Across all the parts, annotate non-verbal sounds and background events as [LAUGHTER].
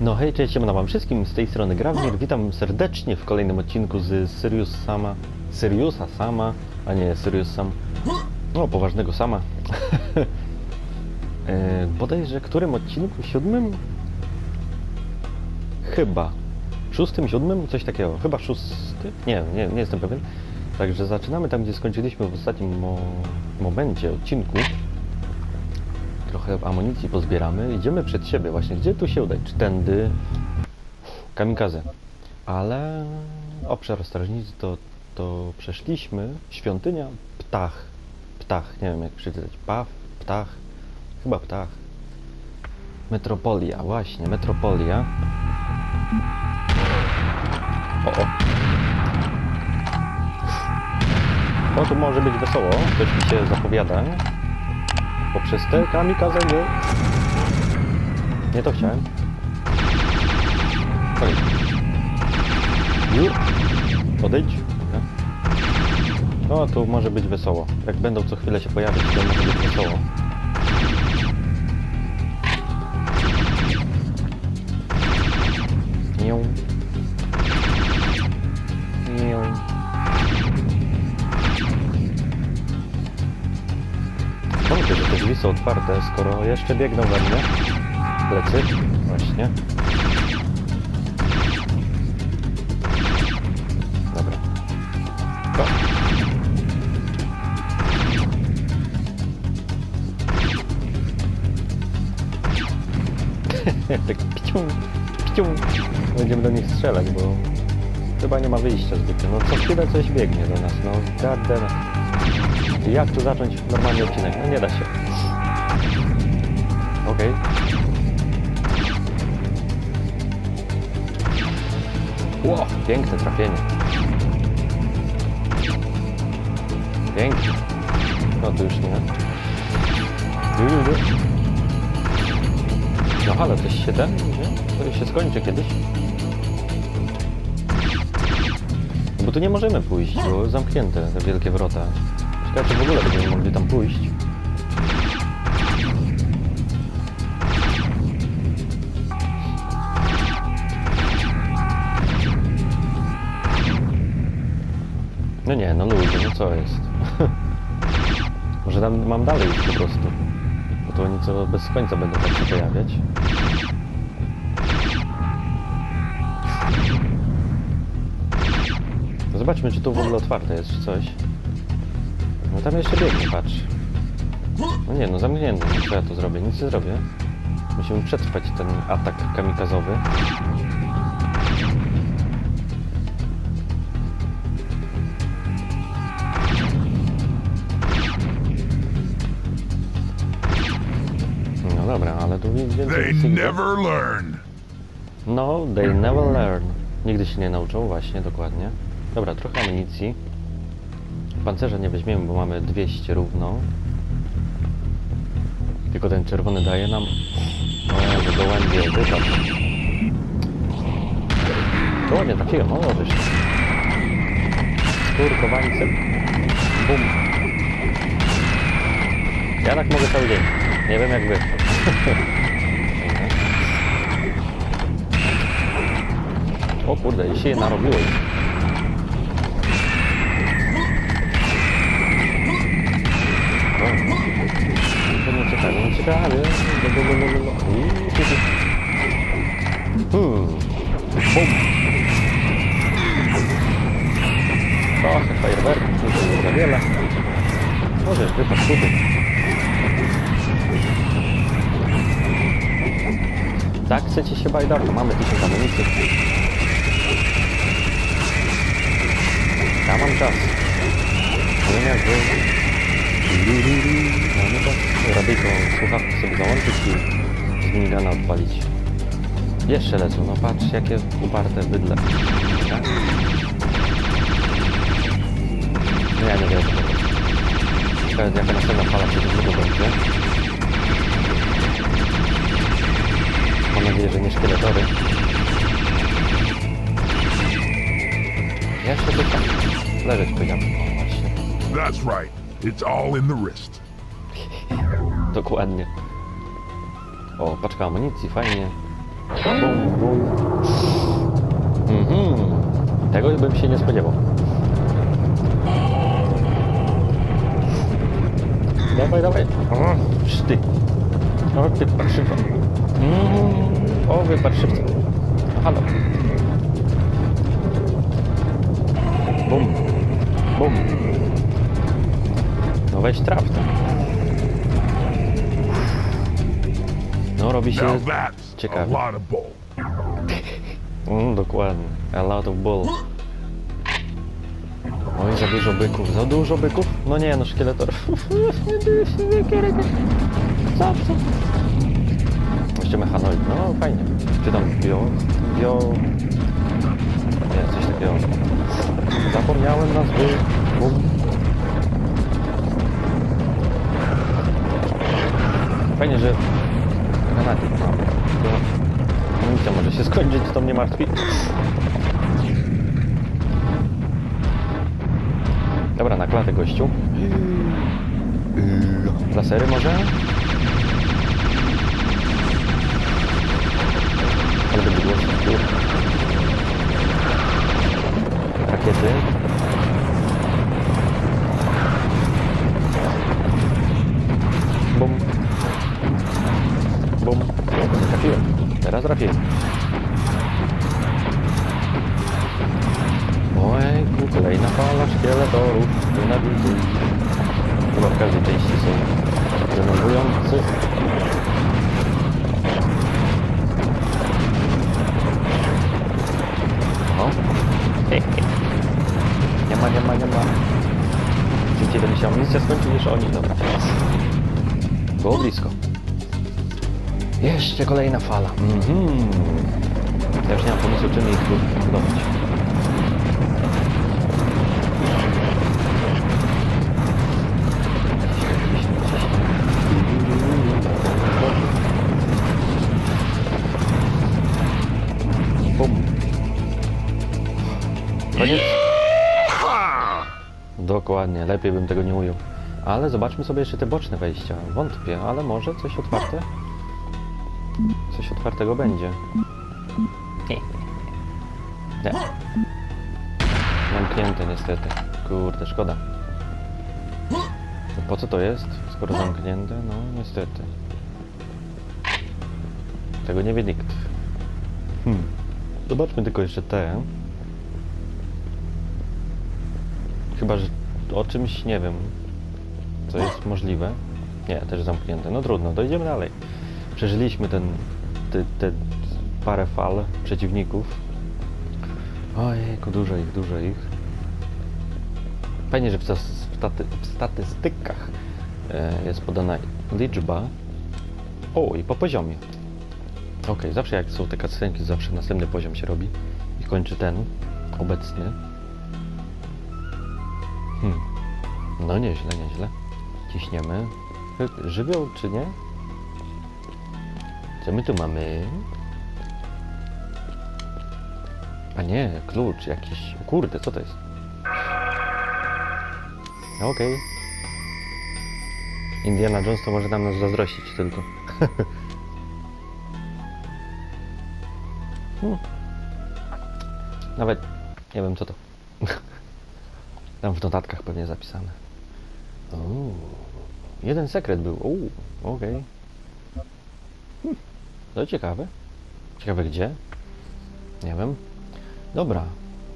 No hej, cześć, siemano wam wszystkim, z tej strony Grawir, witam serdecznie w kolejnym odcinku z Sirius Sama, Siriusa Sama, a nie Sirius Sam, no poważnego Sama. [LAUGHS] e, bodajże którym odcinku? Siódmym? Chyba. Szóstym, siódmym? Coś takiego. Chyba szósty? Nie, nie, nie jestem pewien. Także zaczynamy tam, gdzie skończyliśmy w ostatnim mo momencie odcinku. Trochę amunicji pozbieramy. Idziemy przed siebie właśnie. Gdzie tu się udać? Czy tędy? Kamikaze. Ale obszar strażnicy to, to przeszliśmy. Świątynia Ptach. Ptach. Nie wiem jak przeczytać. Paw? Ptach? Chyba Ptach. Metropolia. Właśnie, Metropolia. O, o. O, tu może być wesoło. Coś mi się zapowiada. Poprzez te kamikaze nie... Nie to chciałem. Ju. Odejdź. No, tu może być wesoło. Jak będą co chwilę się pojawiać, to może być wesoło. Otwarte, skoro jeszcze biegną we mnie. Plecy. Właśnie. Dobra. To. [LAUGHS] tak picium, picium. Będziemy do nich strzelać, bo chyba nie ma wyjścia zbytnio. No co chwilę coś biegnie do nas, no goddammit. Jak tu zacząć normalny odcinek? No nie da Okej. Ło, piękne trafienie. Pięknie. No to już nie. No halo, coś się ten, nie? To się skończy kiedyś. Bo tu nie możemy pójść, bo zamknięte te wielkie wrota. Ciekawe, czy w ogóle będziemy mogli tam pójść. No nie, no ludzie, no co jest? [LAUGHS] Może tam mam dalej iść po prostu. Bo to oni co bez końca będą tak się pojawiać. No Zobaczmy, czy tu w ogóle otwarte jest, czy coś. No tam jeszcze biegnie, patrz. No nie, no zamknięty. Co ja tu zrobię? Nic nie zrobię. Musimy przetrwać ten atak kamikazowy. They never learn. No, they never learn. Nigdy się nie nauczą, właśnie, dokładnie. Dobra, trochę amunicji. Pancerza nie weźmiemy, bo mamy 200 równo. Tylko ten czerwony daje nam... O Jezu, gołębie, wypadł. O, nie trafiłem, o, żeś. Skurkowańcem. Bum. Ja tak mogę cały dzień. Nie wiem jak wy. O kurde, się narobiłeś. To nie ciekawe, nie ciekawe. Hmm. Bum. Trochę fajerwerków, nie za wiele. Możesz wypaść tutaj. Tak chcecie się bajdować? Mamy tysiąc amunicji. Ja mam czas. Nie wiem jak. Mamy to. Radyjką słuchawki sobie załączyć i z minigana odpalić. Jeszcze lecą, no patrz jakie uparte bydle. Tak? No ja nie wiem. Ciekawe jaka następna fala przecież długo będzie. nadzieję, że nie szkieletory. Ja sobie tak leżeć powiedziałem. [LAUGHS] Dokładnie. O, paczka amunicji, fajnie. Bum, bum. Mhm. Tego bym się nie spodziewał. Dawaj, dawaj. O, szty. O, ty patrzywa. Mm o, wy parszywcy. Halo. Bum. Bum. No weź traf to. No robi się... Ciekawie. Mm, dokładnie. A lot of bull. Oj, za dużo byków. Za dużo byków? No nie, no szkieletorów. [LAUGHS] Co, co? Jeszcze mechanoid. No fajnie. Czy tam bio... bio... Nie, coś takiego. Zapomniałem nazwy. Bum. Fajnie, że granaty mam. Amunicja może się skończyć, to mnie martwi. Dobra, na klatę gościu. Lasery może? Tu. Rakiety. Bum. Bum. O, trafiłem. Teraz trafiłem. Ojku, kolejna fala szkieletorów. Nienawidzę. Chyba w każdej części są denerwujący. O. Nie ma, nie ma, nie ma. Szybciej będę się amunicja skończy niż oni. Dobra. Było blisko. Jeszcze kolejna fala. Mhm. Ja już nie mam pomysłu, czym ich budować. Dokładnie, lepiej bym tego nie ujął. Ale zobaczmy sobie jeszcze te boczne wejścia. Wątpię, ale może coś otwarte? Coś otwartego będzie. Nie. Zamknięte niestety. Kurde, szkoda. Po co to jest, skoro zamknięte? No, niestety. Tego nie wie nikt. Hmm. Zobaczmy tylko jeszcze te. Chyba, że o czymś nie wiem, co jest możliwe. Nie, też zamknięte. No trudno, dojdziemy dalej. Przeżyliśmy ten, te, te parę fal przeciwników. Ojejku, dużo ich, dużo ich. Fajnie, że w, staty, w statystykach e, jest podana liczba. O, i po poziomie. Ok, zawsze jak są te cutscenki, zawsze następny poziom się robi i kończy ten obecny. Hmm. No nieźle, nieźle. Ciśniemy. Ży- Żywioł czy nie? Co my tu mamy? A nie, klucz jakiś. Kurde, co to jest? Okej. Indiana Jones to może nam nas zazdrościć tylko. Hmm. [LAUGHS] Nawet nie wiem co to. [LAUGHS] Tam w notatkach pewnie zapisane. Uuu. Jeden sekret był. Uuu, okej. Hmm. To ciekawe. Ciekawe gdzie? Nie wiem. Dobra.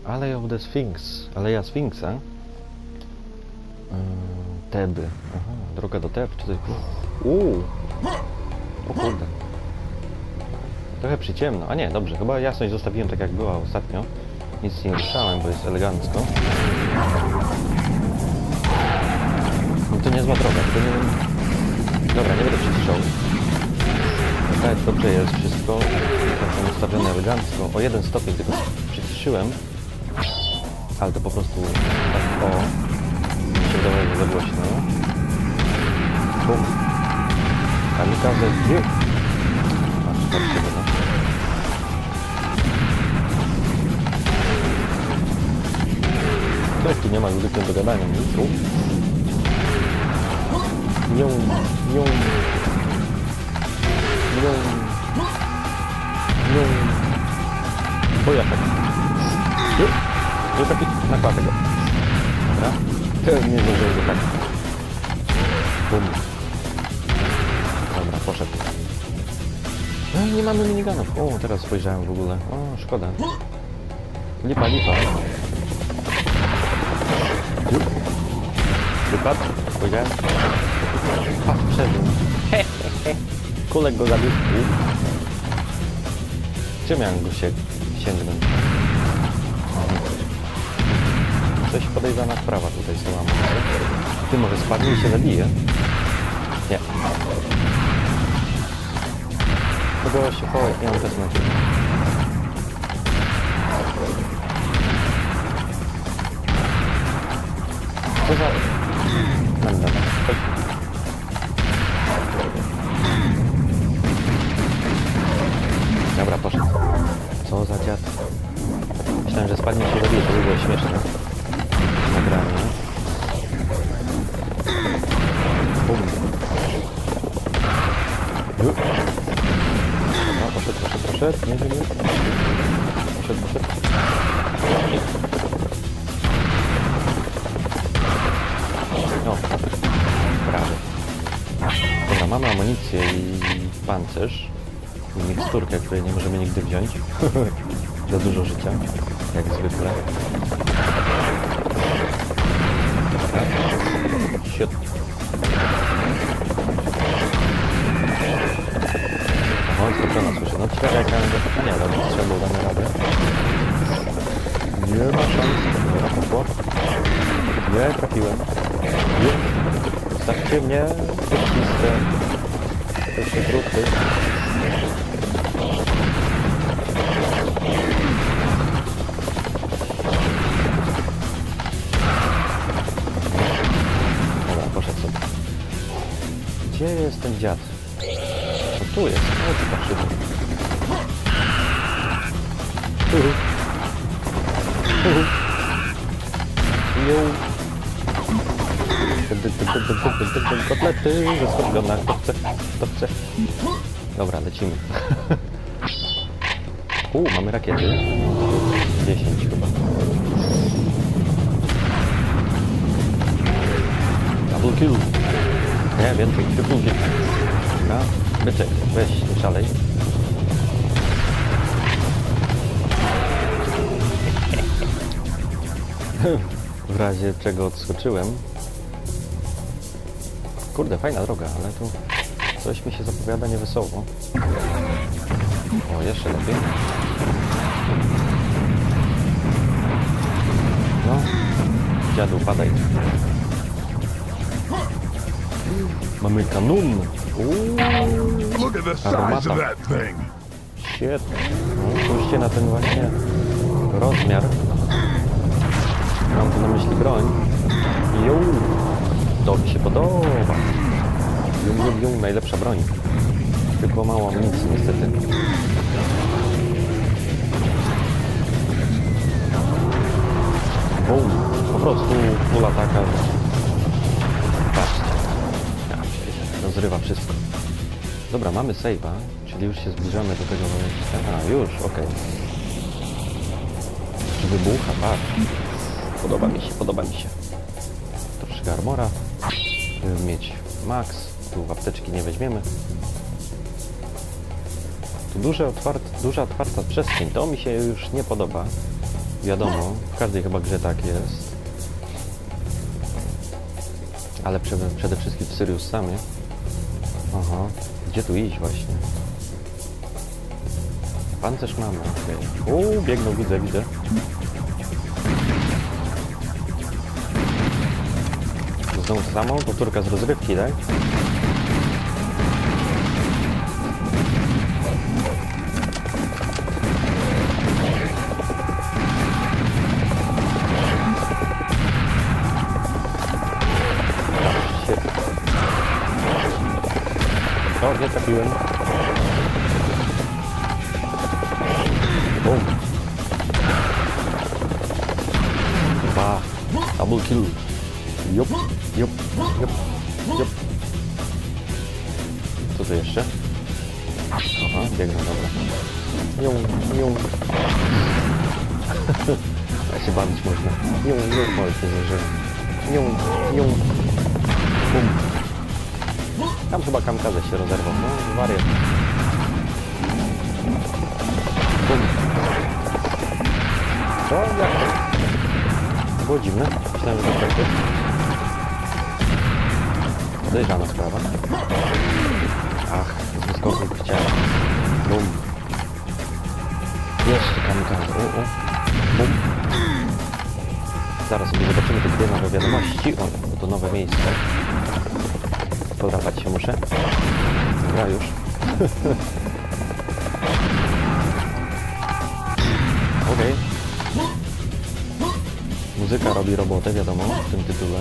Alley of the Sphinx. Aleja Sfinksa. Yy, Teby. Aha, droga do Teb. Czy to... Uuu. O kurde. Trochę przyciemno. A nie, dobrze. Chyba jasność zostawiłem tak jak była ostatnio. Nic nie ruszałem, bo jest elegancko. Niezła droga, tylko nie wiem... Dobra, nie będę przyciszał. Tak, dobrze jest wszystko. Tak są ustawione elegancko. O jeden stopień tylko przyciszyłem. Ale to po prostu tak o... Się wydawało, że za głośno. Bum. Kamikaze gdzie? Aż tak się. Ktoś tu nie ma z do gadania, nic. U. Nią, nią, nią, nią. O ja tak. Ty. Że taki nakładę go. Dobra. To nie zdążyłem go tak. Bum. Dobra, poszedł. No i nie mamy minigunów. O, teraz spojrzałem w ogóle. O, szkoda. Lipa, lipa. Jup. Wypadł, powiedziałem. A, przeżył. Kulek go zabił. Gdzie miałem go się sięgnąć? Coś podejrzana sprawa tutaj z amunicją. Ty może spadnie i się zabije? Nie. Tego się połać, nie mam na ciebie. Co za... Mam dobra, poszedł. Co za dziad. Myślałem, że spadnie się zabije, to by było śmieszne. Nagranie. Bum. Ju. Dobra, poszedł, poszedł, poszedł. Nie, nie, nie. Poszedł, poszedł. No, prawie. Dobra, mamy amunicję i pancerz. Miksturkę, której nie możemy nigdy wziąć. [LAUGHS] Za dużo życia, jak zwykle. Siot. O, skoczona słyszę. No ciekawe jak go... Nie, dobrze, strzelbą damy radę. Nie ma szans. Dobra, poszło. Nie, trafiłem. Nie. Zostawcie mnie, wyśliste. To się Gdzie jest ten dziad? O, tu jest. O, tu. Uhu. Ją. Kotlety ze skorpiona. Kto chce? Kto chce? Dobra, lecimy. [LAUGHS] U, mamy rakiety. 10 chyba. Double kill. Nie, więcej, triple kill. Dobra, byczek, weź, nie szalej. W razie czego odskoczyłem. Kurde, fajna droga, ale tu coś mi się zapowiada niewesoło. O, jeszcze lepiej. No, dziadu, padaj. Mamy kanun. Look at the size of that thing. świetnie. No, spójrzcie na ten właśnie rozmiar. Mam tu na myśli broń. Ju, to mi się podoba. Jum, jum, jum, najlepsza broń. Tylko mało amunicji niestety. Bum, po prostu kula taka, rozrywa wszystko. Dobra, mamy save'a, czyli już się zbliżamy do tego momentu. A, już, okej. Wybucha, patrz. Podoba mi się, podoba mi się. Troszkę armora. Żeby mieć max. Tu apteczki nie weźmiemy. Tu duże duża otwarta przestrzeń. To mi się już nie podoba. Wiadomo, w każdej chyba grze tak jest. Ale przede, przede wszystkim w Sirius samie. Aha, gdzie tu iść właśnie? Pancerz mamy, okej. Uuu, biegną, widzę, widzę. Znowu to samo, powtórka z rozrywki, tak? Jup, jup, jup, jup. Co tu jeszcze? Aha, biegną, dobra. Ją, ją. A się bawić można. Nią, nią, oj, nie zdążyłem. Nią, nią. Bum. Tam chyba kamkaze się rozerwał. No, wariat. Bum. Co? Jak było dziwne. Myślałem, że to takie. Podejrzana sprawa. Ach, z wyskoków chciałem. Bum. Jeszcze kamikaze. U, u. Bum. Zaraz sobie zobaczymy te dwie nowe wiadomości. O, to nowe miejsce. Podrapać się muszę. Dobra, już. [LAUGHS] Okej. Muzyka robi robotę, wiadomo, w tym tytule.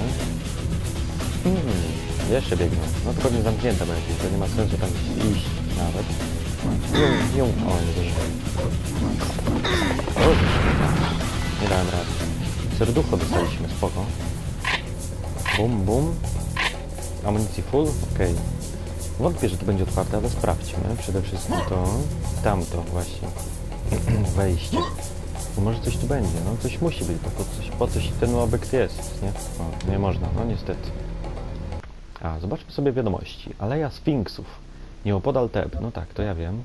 Hmm, jeszcze biegną. No to pewnie zamknięte będzie, to nie ma sensu tam iść nawet. Ją, ją. O, nie zdążyłem. O, Nie dałem rady. Serducho dostaliśmy, spoko. Bum, bum. Amunicji full? Okej. Wątpię, że to będzie otwarte, ale sprawdźmy. Przede wszystkim to... Tamto właśnie. [CLEARS THROAT] Wejście. Może coś tu będzie, no coś musi być, bo po coś, po coś ten obiekt jest, nie? O, nie można, no niestety. A, zobaczmy sobie wiadomości. Aleja Sfinksów. Nieopodal Teb. No tak, to ja wiem.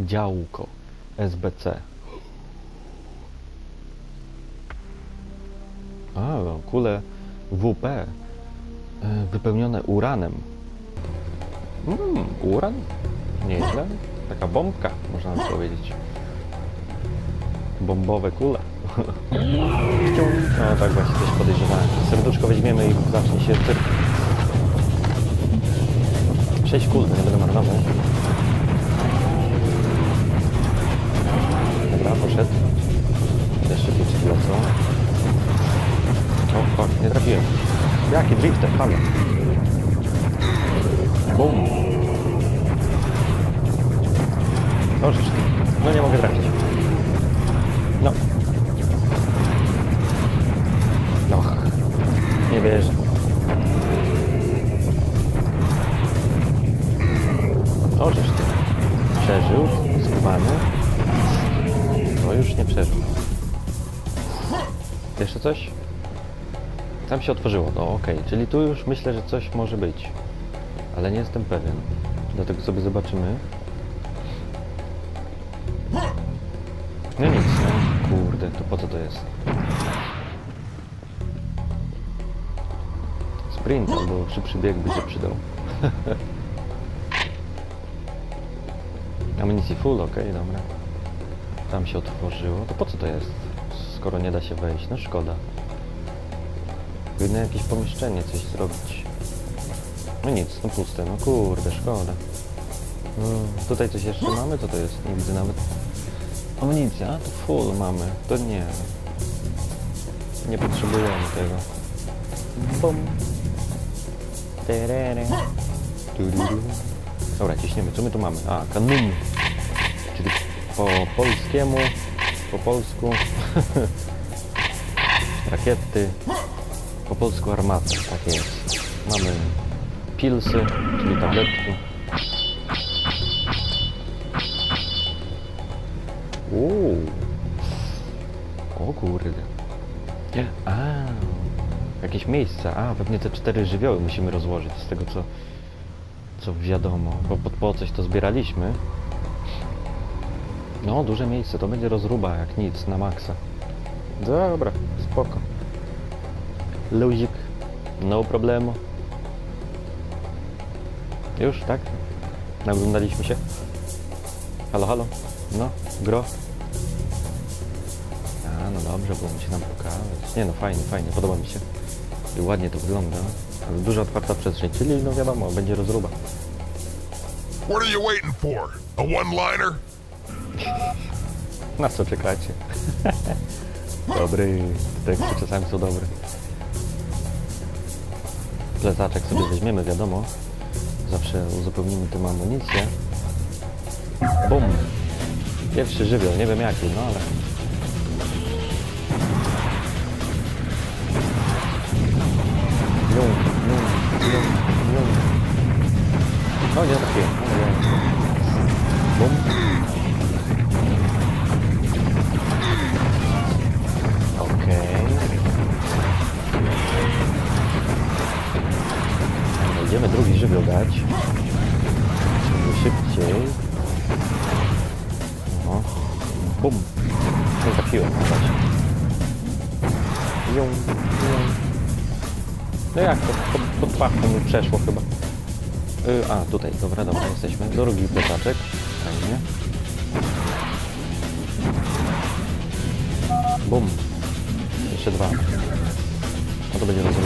Działko. SBC. A, kule WP. e, Wypełnione uranem. Mmm, uran? Nieźle. Taka bombka, można by powiedzieć. Bombowe kule. No tak właśnie też podejrzewałem. Serduszko weźmiemy i zacznie się cyrk. Sześć kul, nie będę marnował. Dobra, poszedł. Jeszcze pięć lecą. O, fuck, nie trafiłem. Jaki drifter, halo. Bum. O, żeż ty. No nie mogę trafić. No. Coś? Tam się otworzyło, no okej, czyli tu już myślę, że coś może być. Ale nie jestem pewien. Dlatego sobie zobaczymy. No nic, no kurde, to po co to jest? Sprint albo szybszy bieg by się przydał. [LAUGHS] Amunicji full, okej, dobra. Tam się otworzyło. To po co to jest? Skoro nie da się wejść, no szkoda. Powinno jakieś pomieszczenie, coś zrobić. No nic, no puste, no kurde, szkoda. No, tutaj coś jeszcze mamy? Co to jest? Nie widzę nawet. Amunicja, a to full mamy. To nie. Nie potrzebujemy tego. Bum. Terere. Tururu. Dobra, ciśniemy. Co my tu mamy? A, kanun. Czyli po polskiemu, po polsku [LAUGHS] rakiety, po polsku armaty, tak jest. Mamy pilsy, czyli tabletki. Uuu. O kurde. A, jakieś miejsca. A, pewnie te cztery żywioły musimy rozłożyć z tego co, co wiadomo, bo po, po coś to zbieraliśmy. No, duże miejsce, to będzie rozruba jak nic, na maksa. Dobra, spoko. Luzik, no problemu. Już, tak? Naglądaliśmy się? Halo, halo? No, gro? A, no dobrze, było mi się nam pokazać. Nie no, fajnie, fajnie, podoba mi się. I ładnie to wygląda. Duża otwarta przestrzeń, czyli no wiadomo, będzie rozruba. What are you waiting for? A one-liner? Na co czekacie? [LAUGHS] Dobry, te teksty czasami są dobre. Plecaczek sobie weźmiemy, wiadomo. Zawsze uzupełnimy tym amunicję. Bum! Pierwszy żywioł, nie wiem jaki, no ale... Jum, jum, jum, jum. No nie trafiłem. No. Bum. Okay. Idziemy drugi żywioł dać. Szybciej. O. Bum. Nie trafiłem. Ją, ją. No jak to? Pod, pod pachą mi przeszło chyba. Yy, a, tutaj, dobra, dobra, jesteśmy. Drugi plecaczek. Fajnie. Bum. Jeszcze dwa. No to będzie rozrywało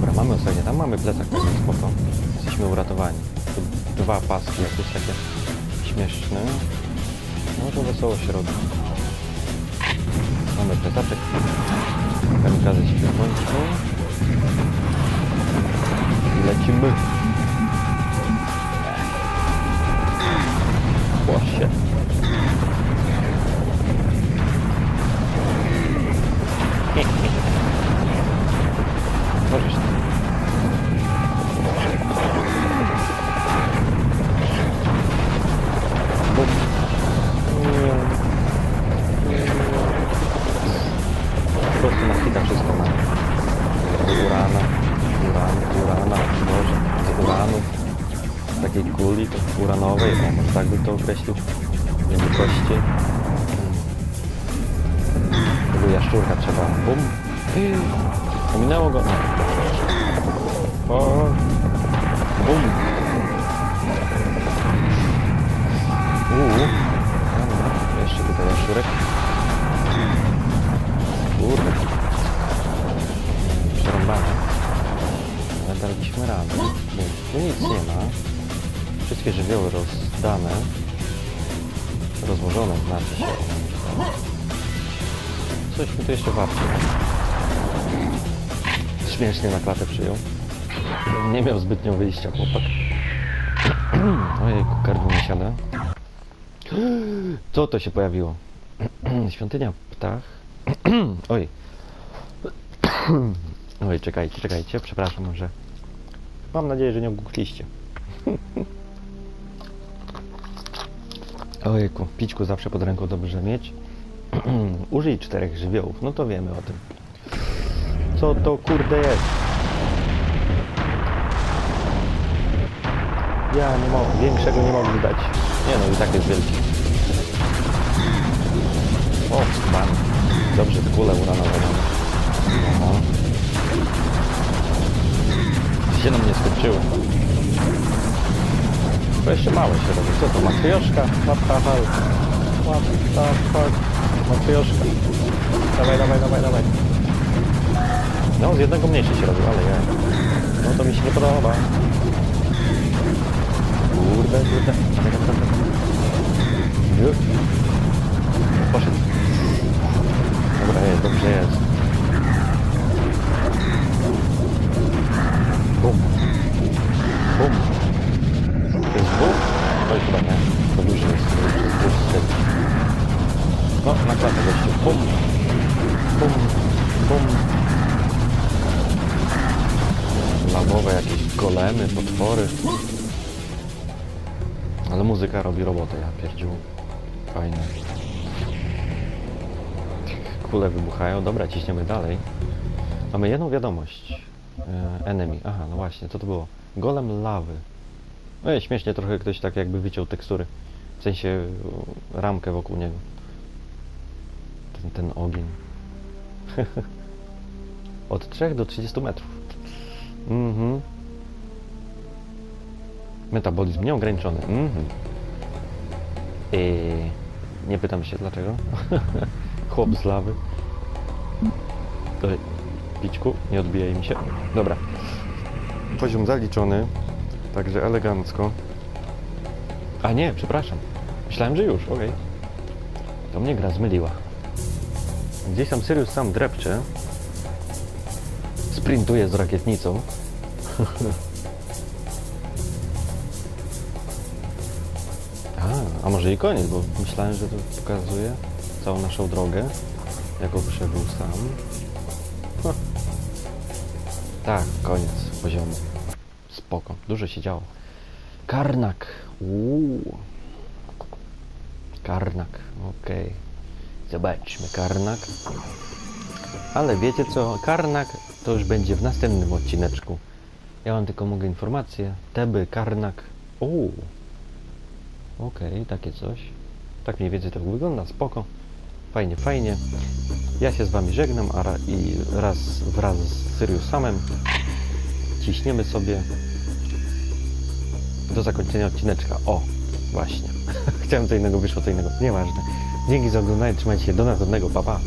Dobra, mamy ostatnie, tam mamy plecak, spoko. Jesteśmy uratowani. Tu dwa paski jakieś takie śmieszne. No to wesoło się robi. Mamy plecaczek. Kamikaze się kończą. Lecimy. Łosie. Takiej kuli uranowej, o może tak by to określił, wielkości. Tego jaszczurka trzeba, bum, ominęło go, o, bum, uuu, dobra, jeszcze tutaj jaszczurek, kurde, przerąbane. Ale daliśmy radę. Więc tu nic nie ma. Wszystkie żywioły rozdane. Rozłożone znaczy się. Coś mi to jeszcze warto. Śmiesznie na klatę przyjął. Nie miał zbytnio wyjścia chłopak. Ojejku, gardło mi siada. Co to się pojawiło? [CLEARS THROAT] Świątynia ptach. [CLEARS THROAT] Oj. [CLEARS THROAT] Oj, czekajcie, czekajcie, przepraszam, że... Mam nadzieję, że nie ogłuchliście. [LAUGHS] Ojejku, pićku zawsze pod ręką dobrze mieć. [CLEARS THROAT] Użyj czterech żywiołów, no to wiemy o tym. Co to kurde jest? Ja nie mogę, większego nie mogę dać. Nie no, i tak jest wielki. O, pan. Dobrze, kule uranowe mamy. Aha. Się nam nie skończyło. To jeszcze małe się robi. Co to, matrioszka? What the hell? What the fuck? Dawaj, dawaj, dawaj, dawaj. No, z jednego mniejszy się robił, ale ja. No to mi się nie podoba. Kurde, kurde. Dawaj, dawaj, dawaj. Ju. Poszedł. Dobra, jest, dobrze jest. Bum. Bum. To chyba nie. To duży jest. No, na klatę gościu. Bum. Bum. Bum. Lawowe jakieś golemy, potwory. Ale muzyka robi robotę, ja pierdziu. Fajne. Kule wybuchają. Dobra, ciśniemy dalej. Mamy jedną wiadomość. E, enemy. Aha, no właśnie, co to było? Golem lawy. No śmiesznie trochę ktoś tak jakby wyciął tekstury. W sensie ramkę wokół niego. Ten, ten ogień. [LAUGHS] Od 3 do 30 metrów. Mhm. Metabolizm nieograniczony. Mhm. Eee, nie pytam się dlaczego. [LAUGHS] Chłop z lawy. Pićku, nie odbijaj mi się. Dobra. Poziom zaliczony, także elegancko. A nie, przepraszam. Myślałem, że już, okej. To mnie gra zmyliła. Gdzieś tam Sirius sam drepcze. Sprintuje z rakietnicą. [LAUGHS] A, a może i koniec, bo myślałem, że to pokazuje całą naszą drogę, jako przebył sam. [LAUGHS] Tak, koniec poziomu. Spoko, dużo się działo. Karnak. Uuu. Karnak, okej. Zobaczmy, Karnak. Ale wiecie co, Karnak to już będzie w następnym odcineczku. Ja wam tylko mogę informację. Teby, Karnak. Uuu. Okej, takie coś. Tak mniej więcej to wygląda, spoko. Fajnie, fajnie. Ja się z wami żegnam, a ra- i raz wraz z Siriusamem ciśniemy sobie do zakończenia odcineczka. O, właśnie. [LAUGHS] Chciałem co innego, wyszło co innego. Nieważne. Dzięki za oglądanie, trzymajcie się do następnego, pa pa.